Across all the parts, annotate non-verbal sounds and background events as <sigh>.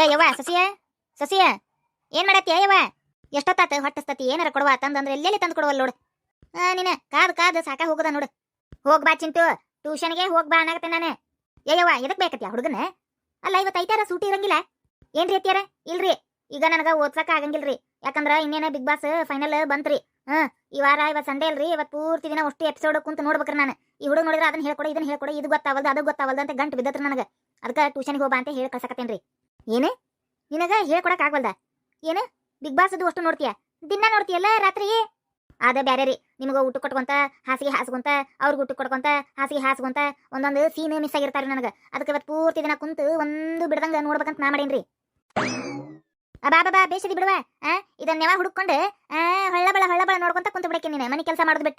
ಏ ಯವ್ವ, ಸಸಿಯ ಸಸಿಯ, ಏನ್ ಮಾಡತ್ತಿ ಯವ್ವ? ಎಷ್ಟೊತ್ತಾತ ಹೊಟ್ಟಸ್ತತಿ ಏನಾರ ಕೊಡುವ ತಂದಂದ್ರೆ ಎಲ್ಲೆಲ್ಲಿ ತಂದು ಕೊಡುವಲ್ಲ ನೋಡು. ಆ, ನೀನ, ಕಾದ್ ಕಾದ್ ಸಾಕ ಹೋಗದ ನೋಡು. ಹೋಗ್ ಬಾ ಚಿಂತು ಟ್ಯೂಷನ್ಗೆ ಹೋಗ್ ಬಾ ಅನ್ನಕತ್ತೆ ನಾನು. ಯವ್ವ, ಎದಕ್ ಬೇಕತ್ಯ ಹುಡುಗನ? ಅಲ್ಲ, ಇವತ್ತು ಐತಾರ ಸೂಟಿ ಇರಂಗಿಲ್ಲ? ಏನ್ರಿ ಅತ್ಯಾರ ಇಲ್ರಿ. ಈಗ ನನಗ ಓದ್ಸಕ್ ಆಗಂಗಿಲ್ರಿ. ಯಾಕಂದ್ರ ಇನ್ನೇನ ಬಿಗ್ ಬಾಸ್ ಫೈನಲ್ ಬಂತ್ರಿ. ಹ್ಮ್, ಈ ವಾರ ಇವತ್ತು ಸಂಡೇ ಅಲ್ರಿ. ಇವತ್ತು ಪೂರ್ತಿ ದಿನ ಅಷ್ಟು ಎಪಿಸೋಡ್ ಕುಂತ ನೋಡ್ಬೇಕ್ರಿ ನಾನು. ಈ ಹುಡುಗ ನೋಡಿದ್ರೆ ಅದನ್ನ ಹೇಳ್ಕೊಡ ಇದನ್ನ ಹೇಳ್ಕೊಡ, ಇದು ಗೊತ್ತಾವಲ್ದ, ಅದು ಗೊತ್ತಾವಲ್ದ ಅಂತ ಗಂಟು ಬಿದ್ದತ್ರಿ ನನಗೆ. ಅದಕ್ಕೆ ಟ್ಯೂಷನ್ಗೆ ಹೋಗ್ಬಾ ಅಂತ ಹೇಳಿ ಕಳ್ಸಕತ್ತೇನ್ರಿ. ಏನು? ನಿನಗ ಹೇಳ್ಕೊಡಕ್ ಆಗ್ವಲ್ದ? ಏನ? ಬಿಗ್ ಬಾಸ್ ಅದು ಅಷ್ಟು ನೋಡ್ತೀಯ? ದಿನ ನೋಡ್ತೀಯಲ್ಲ ರಾತ್ರಿ? ಅದ ಬ್ಯಾರೆ ರೀ ನಿಮ್ಗೆ ಊಟ ಕೊಟ್ಕೊಂತ, ಹಾಸಿಗೆ ಹಾಸ್ಕೊಂತ ಅವ್ರಿಗೆ ಊಟ ಕೊಟ್ಕೊಂತ, ಹಾಸಿಗೆ ಹಾಸ್ಕೊಂತ ಒಂದೊಂದು ಸೀನ್ ಮಿಸ್ ಆಗಿರ್ತಾರೆ ನನಗೆ. ಅದಕ್ಕೆ ಇವತ್ತು ಪೂರ್ತಿ ದಿನ ಕುಂತು ಒಂದು ಬಿಡ್ದಂಗ ನೋಡ್ಬೇಕಂತ ನಾ ಮಾಡೇನ್ರಿ. ಬಾ ಬಾ ಬೇಸದಿ ಬಿಡುವ, ಆ? ಇದನ್ನ ಯಾವ ಹುಡುಕೊಂಡು ಆ ಹೊಳ್ಳ ಬಳ ಹೊಳ್ಳ ಬಳ ನೋಡ್ಕೊಂತ ಕುಂತು ಬಿಡಕ್ಕೆ ನೀನು, ಮನೆ ಕೆಲಸ ಮಾಡೋದು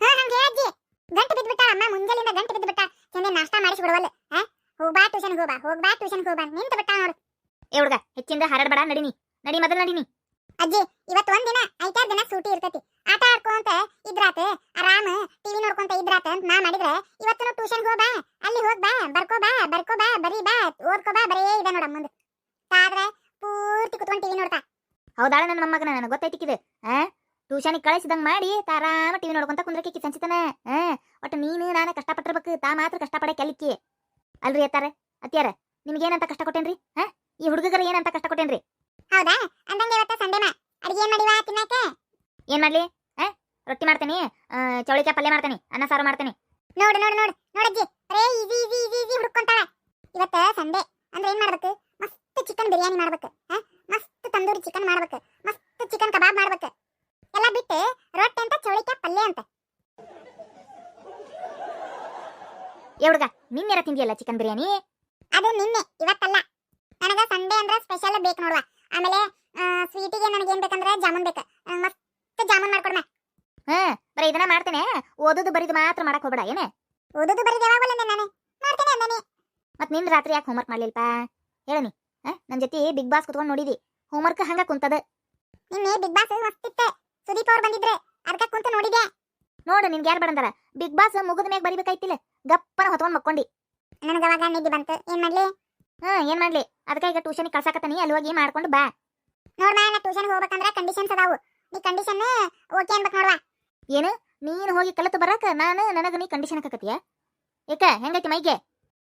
ಹಾ, ಹಂಗೆ ಅಜ್ಜಿ. ಗಂಟೆ ಬಿದ್ಬಿಟ್ಟ, ಅಮ್ಮ ಮುಂಜಾನೆಯಿಂದ ಗಂಟೆ ಬಿದ್ಬಿಟ್ಟ ಚಂದ ನಾಷ್ಟಾ ಮಾಡಿಸಿ ಬಿಡವಲ್ಲ ಹೋಗ್ಬಾ ಟ್ಯೂಷನ್ ಹೋಗ್ಬಾ ಹೋಗ್ಬಾ ಟ್ಯೂಷನ್ ಹೋಗ್ಬಾ ನಿಂತ ಬಿಟ್ಟ ನೋಡು. ಏ ಹುಡುಗ ಹೆಚ್ಚಿಂದ ಹರಡ್ಬೇಡ ನಡಿನಿ. ನಡಿ ಮೊದಲು ನಡಿನಿ. ಅಜ್ಜಿ ಇವತ್ತು ಒಂದಿನ ಐದಾರು ದಿನ ಸೂಟಿ ಇರ್ತೈತಿ. ಆಟ ಆಡ್ಕೊಂತ ಇದ್ರಾತ ಆರಾಮ ಟಿವಿ ನೋಡ್ಕೊಂತ ಇದ್ರಾತ ಅಂತ ನಾ ಮಾಡಿದ್ರೆ ಇವತ್ತು ಟ್ಯೂಷನ್ ಹೋಗ ಬಾ ಅಲ್ಲಿ ಹೋಗ್ಬಾ ಬರ್ಕೋ ಬಾ ಬರ್ಕೋ ಬಾ ಬರೀ ಬಾ ಓದ್ಕೋ ಬಾ ಬರೀ ಇದೆ ನೋಡ ಮುಂದೆ. ಆದ್ರೆ ಪೂರ್ತಿ ಕುತ್ಕೊಂಡು ಟಿವಿ ನೋಡ್ತಾ. ಹೌದಾಳ ನನ್ನ ಮೊಮ್ಮಗನ ನನಗೆ ಗೊತ್ತೈತಿಕ್ಕಿದೆ ಆ? ಟ್ಯೂಷನಿಗೆ ಕಳಿಸಿದಂಗ್ ಮಾಡಿ ತಾರಾಮ ಟಿವಿ ನೋಡ್ಕೊಂತ ಕುಂದ್ರಕ್ಕೆ ಸಂಚಿತನ. ಆ? ಒಟ್ಟು ನೀನು ನಾನು ಕಷ್ಟಪಟ್ಟಿರ್ಬೇಕು ತಾ ಮಾತ್ರ ಕಷ್ಟಪಡಕ್ಕೆ ಅಲ್ಲಿಕ್ಕಿ ಅಲ್ರಿ ಅತ್ತಾರ ಅತ್ಯಾರ ನಿಮ್ಗೇನಂತ ಕಷ್ಟ ಕೊಟ್ಟೇನ್ರಿ? ಹಾ ಈ ಹುಡುಗರು ಏನಂತ ಕಷ್ಟ ಕೊಟ್ಟೇನ್ರಿ ಹೌದಾ? ಅಂದಂಗೆ ಇವತ್ತ ಸಂಡೇನ ಅಡಿಗೆ ಏನ್ ಮಾಡಿವಾ ತಿನ್ನಕ್ಕೆ? ಏನ್ ಮಾಡ್ಲಿ? ಆ? ರೊಟ್ಟಿ ಮಾಡ್ತೇನೆ ಚೌಳಿಕಾಯಿ ಪಲ್ಯ ಮಾಡ್ತೇನೆ ಅನ್ನ ಸಾರು ಮಾಡ್ತೇನೆ. ನೋಡು ನೋಡು ನೋಡು. ನೋಡಜ್ಜಿ. ಬರೇ ಈಜಿ ಈಜಿ ಈಜಿ ಈಜಿ ಹುಡುಕೊಂತಾಳ. ಇವತ್ತ ಸಂಡೆ ಅಂದ್ರೆ ಏನ್ ಮಾಡ್ಬೇಕು? ಮಸ್ತ್ ಚಿಕನ್ ಬಿರಿಯಾನಿ ಮಾಡ್ಬೇಕು. ಆ? ಮಸ್ತ್ ತಂದೂರಿ ಚಿಕನ್ ಮಾಡ್ಬೇಕು. ಮಸ್ತ್ ಚಿಕನ್ ಕಬಾಬ್ ಮಾಡ್ಬೇಕು. ಎಲ್ಲ ಬಿಟ್ಟು ರೊಟ್ಟಿ ಅಂತ ಚೌಳಿಕಾಯಿ ಪಲ್ಯ ಅಂತ. ಏ ಹುಡುಗ ನಿನ್ನೆರ ತಿಂದಿಯಲ್ಲ ಚಿಕನ್ ಬಿರಿಯಾನಿ? ಅದು ನಿನ್ನೆ ಇವತ್ತಲ್ಲ ನನಗ ಸಂಡೆ ಅಂದ್ರೆ ಸ್ಪೆಷಲ್ ಬೇಕು ನೋಡುವ ಆಮೇಲೆ ಸ್ವೀಟಿಗೆ ನನಗೆ ಏನ್ ಬೇಕಂದ್ರೆ ಜಾಮೂನ್ ಬೇಕು ಆ, ಮಸ್ತ್ ಜಾಮೂನ್ ಮಾಡ್ಕೊಡ್ಮ ಹಾ ಬರೀ ಇದನ್ನ ಮಾಡ್ತೇನೆ ಓದೋದು ಬರೀದು ಮಾತ್ರ ಮಾಡಕ್ ಹೋಗ್ಬೇಡ ಏನೇ ಓದುದು ಬರೀ ಯಾವಾಗಲ್ಲ ನಾನು ಮಾಡ್ತೇನೆ ಅಂದಾನೆ ಮತ್ ನಿನ್ ರಾತ್ರಿ ಯಾಕೆ ಹೋಮ್ವರ್ಕ್ ಮಾಡ್ಲಿಲ್ಪ? ಹೇಳನಿ ಆ ನನ್ ಜೊತೆ ಬಿಗ್ ಬಾಸ್ ಕುತ್ಕೊಂಡು ನೋಡಿದಿ. ಹೋಮ್ವರ್ಕ್ ಹಂಗ ಕುಂತದ. ನಿನ್ನೆ ಬಿಗ್ ಬಾಸ್ ಮಸ್ತಿತ್ತೆ ಸುದೀಪ್ ಅವ್ರು ಬಂದಿದ್ರೆ. ಅರ್ಧ ಕುಂತು ನೋಡಿದೆ. ನೋಡು ನಿನ್ಗೆ ಯಾರು ಬಡಂದಾರ? ಬಿಗ್ ಬಾಸ್ ಮುಗಿದ ಮ್ಯಾಗ ಬರಿಬೇಕಾಯ್ತಿಲ್ಲ. ಗಪ್ಪನ ಹೊತ್ಕೊಂಡ್ ಮಕ್ಕೊಂಡಿ. ನನಗೆ ಅವಾಗ ನಿದ್ದೆ ಬಂತು. ಏನ್ ಮಾಡ್ಲಿ? ಹಾ ಏನ್ ಮಾಡ್ಲಿ? ಅದಕ್ಕೆ ಈಗ ಟ್ಯೂಷನ್ ಕಳ್ಸಾಕತ್ತಾನಿ ಅಲ್ಲಿ ಹೋಗಿ ಮಾಡ್ಕೊಂಡು ಬಾ. ನೋಡ್ ನಾ ಟ್ಯೂಷನ್ ಹೋಗ್ಬೇಕಂದ್ರ ಕಂಡೀಷನ್ಸ್ ಅದಾವು. ನೀ ಕಂಡೀಷನ್ ಓಕೆ ಅನ್ಬೇಕು ನೋಡ್ವಾ. ಏನು? ನೀನು ಹೋಗಿ ಕಲಿತು ಬರಕ ನಾನು ನನಗೆ ನೀ ಕಂಡೀಷನ್ ಹಾಕಕತ್ತೀಯ? ಏಕ ಹೆಂಗೈತಿ ಮೈಗೆ?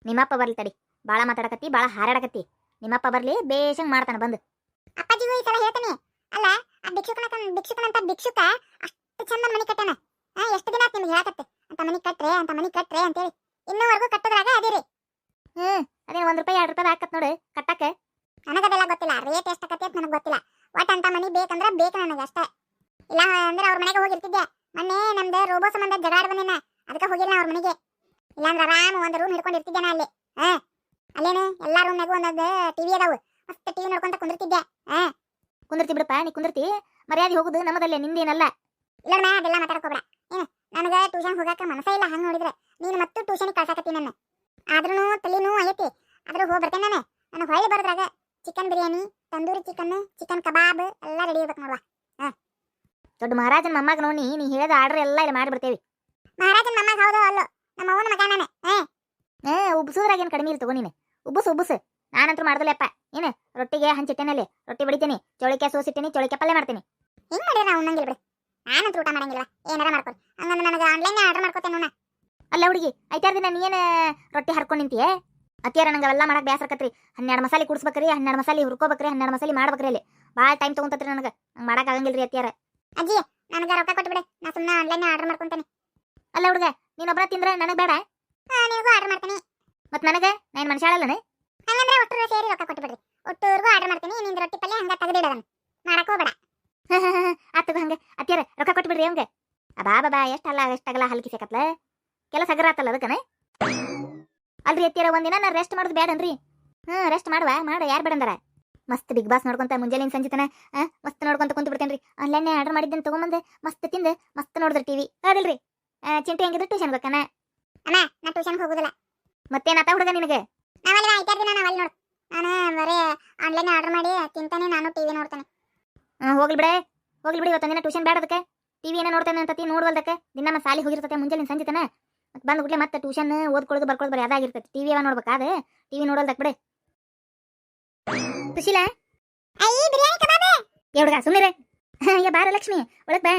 ನಿಮ್ಮಪ್ಪ ಬರ್ಲಿ ತಡಿ. ಬಾಳ ಮಾತಾಡಕತ್ತಿ ಬಾಳ ಹಾರಾಡಕತ್ತಿ. ನಿಮ್ಮಪ್ಪ ಬರ್ಲಿ ಬೇಷಂಗ್ ಮಾಡ್ತಾನೆ ಬಂದು. ಅಪ್ಪಾಜಿಗೂ ಈ ಸಲ ಹೇಳ್ತೀನಿ. ಅಲ್ಲ ಆ ಭಿಕ್ಷುಕನ ಭಿಕ್ಷುಕನಂತ ಭಿಕ್ಷುಕ ಅಷ್ಟು ಚಂದ ಮನಿ ಕಟ್ಟಾನ ಎಷ್ಟು ದಿನ ಆತ್ ನಿಮ್ಗೆ ಹೇಳಕತ್ತೆ? ಅಂತ ಮನಿ ಕಟ್ರೆ ಅಂತ ಮನಿ ಕಟ್ರೆ ಅಂತೇಳಿ. ಇನ್ನೂವರೆಗೂ ಕಟ್ಟೋದ್ರಾಗ ಅದಿರಿ. ಹ್ಮ್ ಅದೇ ಒಂದ್ ರೂಪಾಯಿ ಎರಡ್ ರೂಪಾಯಿ ಹಾಕತ್ ನೋಡು ಕಟ್ಟಕ್ಕೆ. ನನಗದೆಲ್ಲ ಗೊತ್ತಿಲ್ಲ ರೇಟ್ ಎಷ್ಟಾಕತ್ತೆ ಅಂತ ನನಗೆ ಗೊತ್ತಿಲ್ಲ. ಒಟ್ಟ ಅಂತ ಮನಿ ಬೇಕಂದ್ರೆ ಬೇಕು ನನಗೆ ಅಷ್ಟೇ. ಇಲ್ಲ ಅಂದ್ರೆ ಅವ್ರ ಮನೆಗೆ ಹೋಗಿರ್ತಿದ್ದೆ. ಮೊನ್ನೆ ನಮ್ದು ರೋಬೋ ಸಂಬಂಧ ಜಗಾಡ್ ಬಂದಿನ. ಅದಕ್ಕೆ ಹೋಗಿಲ್ಲ ಅವ್ರ ಮನೆಗೆ. ಇಲ್ಲಾಂದ್ರೆ ಆರಾಮ ಒಂದು ರೂಮ್ ಹಿಡ್ಕೊಂಡು ಇರ್ತಿದ್ದೆ ನಾ ಅಲ್ಲಿ? ಹಾ? ಅಲ್ಲೇನು? ಎಲ್ಲಾ ರೂಮ್ನಾಗೂ ಒಂದೊಂದು ಟಿವಿ ಅದಾವು. ಮಸ್ತ್ ಟಿವಿ ನೋಡ್ಕೊಂತ ಕುಂದಿರ್ತಿದ್ದೆ ಕುಂದಿರ್ತಿ ಬಿಡಪ್ಪ ನೀ ಕುಂದಿರ್ತಿ. ಮರ್ಯಾದೆ ಹೋಗುದು ನಮ್ಮದಲ್ಲೇ ನಿಂದೇನಲ್ಲ. ಇಲ್ಲ ಮಾ ಅದೆಲ್ಲ ಮಾತಾಡ್ಕೋಬೇಡ ಏನು? ನನಗೆ ಟ್ಯೂಷನ್ ಹೋಗಕ್ಕೆ ಮನಸ್ಸೇ ಇಲ್ಲ ಹಂಗೆ ನೋಡಿದ್ರೆ. ನೀನು ಮತ್ತು ಟ್ಯೂಷನ್ ಕಳ್ಸಾಕತ್ತಿ ನನ್ನ. ಆದ್ರೂ ತಲೆನೂ ಐತಿ ಆದ್ರೂ ಹೋಗಿ ಬರ್ತೇನೆ ನಾನು. ನನಗೆ ಹೊಳ್ಳಿ ಬರೋದ್ರಾಗ chicken biryani tandoori chicken chicken kebab ಎಲ್ಲ ರೆಡಿ ಇರ್ಬೇಕು ನೋಡುವ. ದೊಡ್ಡ ಮಹಾರಾಜನ ಮೊಮ್ಮಗ ನೋಡಿ ನೀ ಹೇಳಿದ ಆರ್ಡರ್ ಎಲ್ಲ ಇಲ್ಲಿ ಮಾಡಿಬಿಡ್ತೇವೆ. ಮಹಾರಾಜನ ಮೊಮ್ಮಗ ಹೌದು ಅಲ್ಲೋ ನಮ್ಮ ಅವನ ಮಗ ನಾನು. ಏ. ಉಬ್ಸುದ್ರಾಗ ಏನ್ ಕಡಿಮೆ ಇಲ್ಲ ತಗೋ ನೀನು. ಉಬ್ಬಸ್ ಉಬ್ಬುಸು. ನಾನಂತೂ ಮಾಡ್ದಲ್ಲಪ್ಪ ಏನು? ರೊಟ್ಟಿಗೆ ಹಂಚಿಟ್ಟೇನಲ್ಲಿ ರೊಟ್ಟಿ ಬಡಿತೀನಿ. ಚೌಳಿಕಾಯಿ ಸೋಸಿಟ್ಟಿನಿ ಚೌಳಿಕಾಯಿ ಪಲ್ಯ ಮಾಡ್ತೀನಿ. ಹಿಂಗ್ ಮಾಡಿದ್ರೆ ನಾವು ಉಣ್ಣಂಗಿಲ್ಲ ಬಿಡು. ನಾನಂತೂ ಊಟ ಮಾಡಂಗಿಲ್ಲ ಏನಾರ ಮಾಡ್ಕೊಡಿ ಹಂಗಂದ್ರೆ ನನಗೆ ಆನ್ಲೈನ್ ಆರ್ಡರ್ ಮಾಡ್ಕೊತೇನೆ ನೋಡ ಅಲ್ಲ ಹುಡುಗಿ ಐತಾರ ದಿನ ನೀ ಏನು ರೊಟ್ಟಿ ಹರ್ಕೊಂಡು ನಿಂತಿಯೇ? ಅತ್ಯಾರ ನಂಗೆ ಅವೆಲ್ಲ ಮಾಡಕ್ ಬೇಸರಕತ್ರಿ ಹನ್ನೆರಡು ಮಸಾಲೆ ಕುಡಿಸ್ಬೇಕ್ರಿ ಹನ್ನೆರಡು ಮಸಾಲೆ ಹುರ್ಕೋಬೇಕ್ರಿ ಹನ್ನೆರಡು ಮಸಾಲೆ ಮಾಡ್ಬೇಕ್ರಿ ಅಲ್ಲಿ. ಭಾಳ ಟೈಮ್ ತೊಗೊಂತತ್ರಿ ನನಗೆ. ಹಂಗೆ ಆಗಂಗಿಲ್ಲ ಅತ್ಯಾರ ಅಜ್ಜಿ ನನಗೆ ರೊಕ್ಕ ಕೊಟ್ಬಿಡು. ನಾ ಸುಮ್ಮನೆ ಆನ್ಲೈನ್ ಆರ್ಡರ್ ಮಾಡ್ಕೊತೇನೆ. ಅಲ್ಲ ಹುಡುಗ ನೀನೊಬ್ಬರ ತಿಂದ್ರೆ ನನಗೆ ಬೇಡ. ನಿನಗೂ ಆರ್ಡರ್ ಮಾಡ್ತೀನಿ. ಮತ್ ನನಗೆ? ನಾನು ಮನುಷ್ಯಾಳಲ್ಲನೆ ಹಂಗಂದ್ರೆ ಒಟ್ಟೂರು ಸೇರಿ ರೊಕ್ಕ ಕೊಟ್ಬಿಡ್ರಿ. ಒಟ್ಟೂರ್ಗೂ ಆರ್ಡರ್ ಮಾಡ್ತೀನಿ ನಿಂದ ರೊಟ್ಟಿ ಪಲ್ಯ ಹಂಗ ತೆಗೆದಿಡೋದನ್ನ ಮಾಡಕ್ ಹೋಗಬೇಡ ಆತಗ ಹಂಗೆ. ಅತ್ತಿಯರ ರೊಕ್ಕ ಕೊಟ್ಬಿಡ್ರಿ ಅವಂಗೆ ಬಾ ಬಾ ಬಾ ಎಷ್ಟಲ್ಲ ಎಷ್ಟಾಗಲ್ಲ ಹಲ್ಕಿ ಸಿಕತ್ಲ ಕೆಲಸ ಹಗರ ಆತಲ್ಲ ಅದಕ್ಕನೆ? ಅಲ್ರಿ ಅತ್ತಿಯರ ಒಂದಿನ ನಾನು ರೆಸ್ಟ್ ಮಾಡೋದು ಬೇಡನ್ರಿ ಹ್ಞೂ ರೆಸ್ಟ್ ಮಾಡುವ ಮಾಡ ಯಾರು ಬೇಡಂದಾರ ಮಸ್ತ್ ಬಿಗ್ ಬಾಸ್ ನೋಡ್ಕೊಂತ ಮುಂಜಾನೆ ಸಂಜಿತನ ಮಸ್ತ್ ನೋಡ್ಕೊಂತ ಕುಂತು ಬಿಡ್ತೇನ್ರಿ ಆನ್ಲೈನ್ ಆರ್ಡರ್ ಮಾಡಿದ್ದೇನೆ ತೊಗೊಂಬಂದೆ ಮಸ್ತ್ ತಿಂದು ಮಸ್ತ್ ನೋಡಿದ್ರಿ ಟಿವಿ ಹೌದಿಲ್ರಿ ಚಿಂಟಿ ಹೆಂಗಿದ್ರು ಟ್ಯೂಷನ್ ಬೇಕನ ಅಮ್ಮ ನಾ ಟ್ಯೂಷನ್ ಹೋಗುದಿಲ್ಲ. ಮತ್ತೇನಾತ ಹುಡುಗ ನಿನಗೆ? ನಾವಲ್ಲಿ ಐತಾರ ದಿನ ನಾವಲ್ಲಿ ನೋಡು. ನಾನು ಬರೀ ಆನ್ಲೈನ್ ಆರ್ಡರ್ ಮಾಡಿ ತಿಂತಾನೆ ನಾನು ಟಿವಿ ನೋಡ್ತಾನೆ. ಹೋಗ್ಲಿ ಬಿಡೆ. ಹೋಗ್ಲಿ ಬಿಡಿ ಇವತ್ತೊಂದಿನ ಟ್ಯೂಷನ್ ಬೇಡ ಅದಕ್ಕೆ. ಟಿವಿ ಏನೋ ನೋಡ್ತೇನೆ ಅಂತತಿ ನೋಡ್ವಲ್ದಕ್ಕೆ. ದಿನ ನಮ್ಮ ಸಾಲಿ ಹೋಗಿರ್ತತೆ ಮುಂಜಾನೆ ಸಂಜಿತನ ಮತ್ತೆ ಬಂದು ಬಿಡ್ಲೆ ಮತ್ತೆ ಟ್ಯೂಷನ್ ಓದ್ಕೊಳ್ಳೋದು ಬರ್ಕೊಳ್ಳೋದು ಬರೀ ಅದಾಗಿರ್ತೈತಿ ಟಿವಿ ಅವ ನೋಡ್ಬೇಕಾದ್ರೆ ಟಿವಿ ನೋಡಲ್ದಕ್ಕೆ ಬಿಡೆ. ಸುಶೀಲಾ? ಅಯ್ಯ ಬಿರಿಯಾನಿ ಕಬಾಬ್! ಏ ಹುಡುಗ ಸುಮ್ಮನೆ ಅಯ್ಯ ಬಾರ ಲಕ್ಷ್ಮಿ ಒಳಗ್ ಬಾ.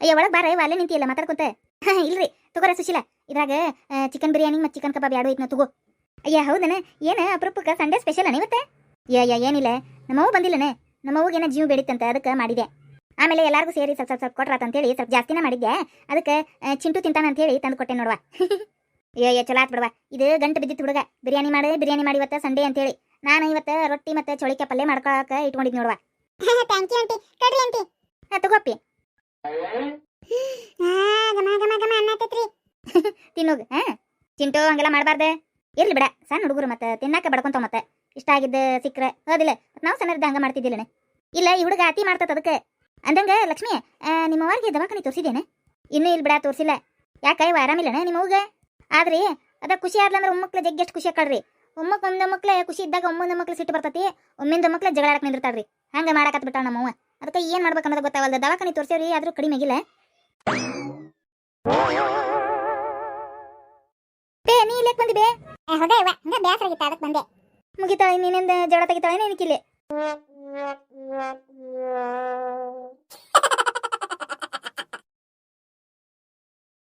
ಅಯ್ಯ ಒಳಗೆ ಬಾರ ಅಲ್ಲೇ ನಿಂತಿಯಲ್ಲ ಮಾತಾಡ್ಕೊಂತ. ಇಲ್ರಿ. ತಗೋರ ಸುಶೀಲ. ಇದ್ರಾಗ ಚಿಕನ್ ಬಿರಿಯಾನಿ ಮತ್ತು ಚಿಕನ್ ಕಬಾಬ್ ಎರಡು ಐತ್ನ ತಗೋ. ಅಯ್ಯ ಹೌದನ? ಏನ ಅಪರೂಪಕ್ಕೆ ಸಂಡೇ ಸ್ಪೆಷಲ್ ಇವತ್ತ? ಅಯ್ಯ ಅಯ್ಯ ಏನಿಲ್ಲ. ನಮ್ಮವ್ವ ಬಂದಿಲ್ಲನೆ? ನಮ್ಮವ್ಗೆ ಏನೋ ಜೀವ ಬೇಡಿತ್ತಂತ ಅದಕ್ಕೆ ಮಾಡಿದೆ ಆಮೇಲೆ ಎಲ್ಲಾರ್ಗೂ ಸೇರಿ ಸ್ವಲ್ಪ ಸ್ವಲ್ಪ ಸ್ವಲ್ಪ ಕೊಟ್ರಾತ ಅಂತೇಳಿ ಸ್ವಲ್ಪ ಜಾಸ್ತಿನೇ ಮಾಡಿದ್ದೆ ಅದಕ್ಕೆ ಚಿಂಟು ತಿಂತಾನ ಅಂತೇಳಿ ತಂದು ಕೊಟ್ಟೆ ನೋಡುವ. <laughs> ಅಯ್ಯೋ ಅಯ್ಯ ಚಲೋ ಆತ್ ಬಿಡವಾ. ಇದು ಗಂಟು ಬಿದ್ದಿತ್ತು ಹುಡುಗ. ಬಿರಿಯಾನಿ ಮಾಡಿ ಬಿರಿಯಾನಿ ಮಾಡಿ ಇವತ್ತು ಸಂಡೇ ಅಂತೇಳಿ. ನಾನು ಇವತ್ತ ರೊಟ್ಟಿ ಮತ್ತೆ ಚೌಳಿಕಾಯಿ ಪಲ್ಯ ಮಾಡ್ಕೊಳಕ್ಕೆ ಇಟ್ಕೊಂಡಿದ್ ನೋಡುವ. Thank you aunty Kadri aunty ಹಾ ತಗೋಪ್ಪಿ ತಿನ್ನೋಗ, ಹಾ? ಚಿಂಟು ಹಂಗೆಲ್ಲ ಮಾಡಬಾರ್ದೆ. ಇರ್ಲಿ ಬಿಡ, ಸಣ್ಣ ಹುಡುಗರು ಮತ್ತೆ ತಿನ್ನಾಕ ಬಡ್ಕೊಂತ ಮತ್ತೆ. ಇಷ್ಟ ಆಗಿದ್ದ ಸಿಕ್ಕ್ರೆ, ಹೌದಿಲ್ಲ. ನಾವು ಸಣ್ಣದ ಹಂಗೆ ಮಾಡ್ತಿದ್ದಿಲ್ಲನೆ. ಇಲ್ಲ, ಈ ಹುಡುಗ ಅತಿ ಮಾಡ್ತದ ಅದಕ್ಕೆ. ಅಂದಂಗ, ಲಕ್ಷ್ಮಿ ನಿಮ್ಮ ಅವ್ರಿಗೆ ದವಾಖಾನೆ ತೋರಿಸಿದ್ದೇನೆ. ಇನ್ನೂ ಇಲ್ಲಿ ಬಿಡ, ತೋರಿಸಿಲ್ಲ. ಯಾಕೆ ಇವ ಆರಾಮಿಲ್ಲನ ನಿಮ್ಮ ಅವ್ಗ ಆದ್ರಿ, ಅದ ಖುಷಿ ಆದ್ಲಂದ್ರೆ ಒಮ್ಮಕ್ಳು ಜಗ್ಗಿ ಎಷ್ಟು ಖುಷಿ ಆಕಳ್ರಿ. ಒಮ್ಮಕ್ ಒಂದ ಮಕ್ಳು ಖುಷಿ ಇದ್ದಾಗ ಒಮ್ಮೊಂದ ಮಕ್ಳು ಸಿಟ್ಟು ಬರ್ತತಿ, ಒಮ್ಮಿಂದ ಮಕ್ಳು ಜಗಳ ಆಡಕ್ ನಿಂದಿರ್ತಾಳ್ರಿ. ಹಂಗೆ ಮಾಡಾಕತ್ತ ಬಿಟ್ಟಾಳ ನಮ್ಮವ್ವ ಅದಕ್ಕೆ ಏನ್ ಮಾಡ್ಬೇಕು ಅನ್ನೋದು ಗೊತ್ತಾವಲ್ದ. ದವಾಖಾನೆ ತೋರಿಸೇವ್ರಿ ಆದ್ರೂ ಕಡಿಮೆ ಆಗಿಲ್ಲ. ಇಲ್ಲಿ ಯಾಕೆ ಬಂದಿದೆ ಹೌದಾ ಇವ ಹಂಗ ಬೇಸರ ಆಗಿತ್ತು ಅದಕ್ಕೆ ಬಂದೆ. ಮುಗಿತಾಳೆ ನೀನಿಂದ ಜೋಳ ತೆಗಿತಾಳೆ ನಿನಕಿಲ್ಲಿ